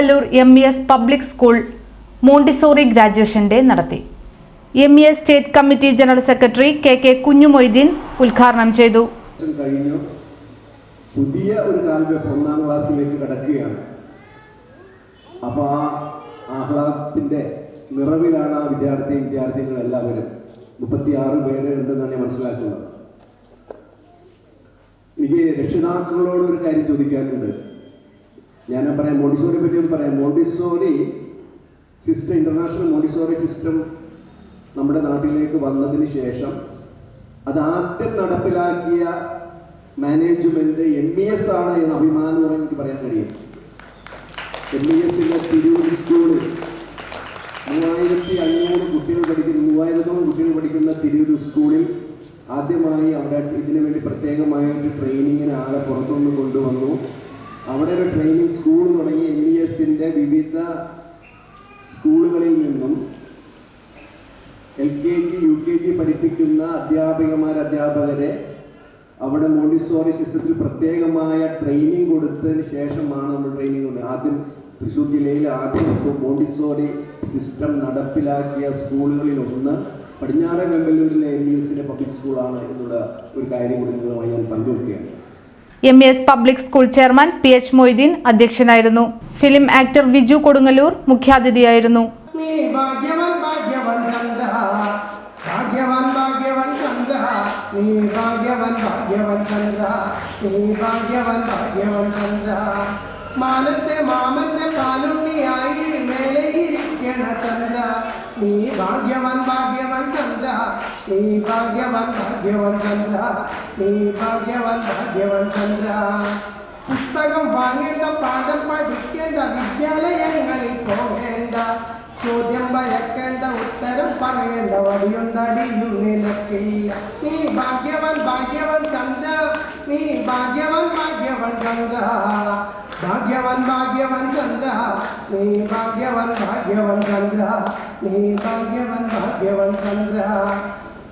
Vemballur M E S public school Montessori graduation day നടത്തി. M E S state committee general secretary K K Kunjumoideen ഉദ്ഘാടനം ചെയ്തു. കഴിഞ്ഞു. പുതിയ ഒരു കാൽവെപ്പ് ഒന്നാം ക്ലാസ്സിലേക്ക് കടക്കുകയാണ്. അപ്പോൾ ആ ആഹ്ലാദത്തിന്റെ നിറവിലാണ് ആ വിദ്യാർത്ഥി വിദ്യാർത്ഥികൾ എല്ലാവരും. മുപ്പത്തിയാറ് പേര് ഉണ്ടെന്നാണ് ഞാൻ മനസ്സിലാക്കുന്നത്. എനിക്ക് രക്ഷിതാക്കളോട് ഒരു കാര്യം ചോദിക്കാനുണ്ട്. ഞാൻ പറയാം മോണ്ടിസോറിയെ പറ്റി ഒന്ന് പറയാം. Montessori system international Montessori system നമ്മുടെ നാട്ടിലേക്ക് വന്നതിന് ശേഷം അത് ആദ്യം നടപ്പിലാക്കിയ മാനേജ്മെന്റ് എം ഇ എസ് ആണ് എന്ന് അഭിമാനമായി എനിക്ക് പറയാൻ കഴിയും. എം ഇ എസിന്റെ തിരൂർ സ്കൂളിൽ മൂവായിരത്തി അഞ്ഞൂറ് കുട്ടികൾ പഠിക്കുന്ന മൂവായിരത്തോളം കുട്ടികൾ പഠിക്കുന്ന തിരൂർ സ്കൂളിൽ ആദ്യമായി അവിടെ ഇതിനു വേണ്ടി പ്രത്യേകമായിട്ട് ട്രെയിനിങ്ങിന് ആളെ പുറത്തുനിന്ന് കൊണ്ടുവന്നു. അവിടെ ഒരു ട്രെയിനിങ് സ്കൂൾ തുടങ്ങി എം ഇ എസിന്റെ വിവിധ സ്കൂളുകളിൽ നിന്നും L K G U K G പഠിപ്പിക്കുന്ന അധ്യാപികമാർ അധ്യാപകരെ അവിടെ മോണ്ടിസോറി സിസ്റ്റത്തിൽ പ്രത്യേകമായ ട്രെയിനിങ് കൊടുത്തതിന് ശേഷമാണ് നമ്മൾ ട്രെയിനിങ് ഉണ്ട് ആദ്യം തൃശ്ശൂർ ജില്ലയിൽ ആദ്യം മോണ്ടിസോറി സിസ്റ്റം നടപ്പിലാക്കിയ സ്കൂളുകളിൽ ഒന്ന്. പടിഞ്ഞാറൻ വെമ്പലൂരിലെ എം ബി എസിന്റെ പബ്ലിക് സ്കൂളാണ് എന്നുള്ള ഒരു കാര്യം കൂടി നിങ്ങളുമായി ഞാൻ പങ്കുവയ്ക്കുകയാണ് M S public school chairman P H Moideen അധ്യക്ഷനായിരുന്നു. ഫിലിം ആക്ടർ വിജു കൊടുങ്ങല്ലൂർ മുഖ്യാതിഥിയായിരുന്നു. മാനത്തെ മാമന്റെ കാലുണ്ണിയായി മേലയിരിക്കണ ചന്ദ്ര നീ ഭാഗ്യവാൻ ഭാഗ്യ നീ ഭാഗ്യവൻ ഭാഗ്യവൻ ചന്ദ്ര. നീ ഭാഗ്യവൻ ഭാഗ്യവൻ ചന്ദ്ര. പുസ്തകം വാങ്ങേണ്ട പാഠം പഠിക്കേണ്ട വിദ്യാലയങ്ങളിൽ പോകേണ്ട. ചോദ്യം ഭയക്കേണ്ട ഉത്തരം പറയേണ്ട വടിയുണ്ടടിയും നിനക്കില്ല. നീ ഭാഗ്യവൻ ഭാഗ്യവൻ ചന്ദ്ര. നീ ഭാഗ്യവൻ ഭാഗ്യവൻ ചന്ദ്ര. ഭാഗ്യവൻ ഭാഗ്യവൻ ചന്ദ്ര. നീ ഭാഗ്യവൻ ഭാഗ്യവൻ ചന്ദ്ര. നീ ഭാഗ്യവൻ ഭാഗ്യവൻ ചന്ദ്ര.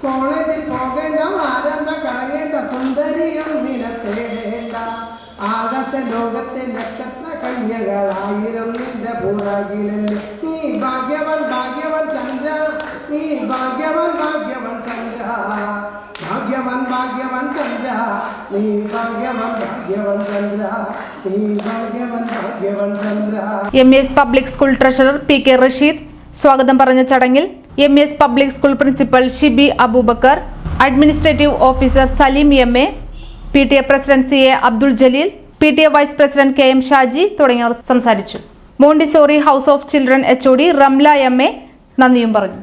കോളേജിൽ പോകേണ്ട ആരണ്ട കഴിയേണ്ട സുന്ദരിയും നിന തേടേണ്ട. ആകാശ ലോകത്തെ നക്ഷത്ര കന്യകളായിരം നിന്റെ പുറകിലല്ലേ നീ ഭാഗ്യവൻ ഭാഗ്യവൻ ചന്ദ്ര. നീ ഭാഗ്യവൻ ഭാഗ്യവൻ ചന്ദ്ര. ഭാഗ്യവൻ ഭാഗ്യവൻ ചന്ദ്ര. നീ ഭാഗ്യവൻ ഭാഗ്യവൻ ചന്ദ്ര. നീ ഭാഗ്യവൻ ഭാഗ്യവൻ Chandra. M S public school treasurer P K Rasheed സ്വാഗതം പറഞ്ഞ ചടങ്ങിൽ M S public school principal Shibi Abubakar administrative officer Saleem M A P T A president C A Abdul Jaleel P T A vice president K M Shaji തുടങ്ങിയവർ സംസാരിച്ചു. Montessori house of children H O D Ramla M A നന്ദിയും പറഞ്ഞു.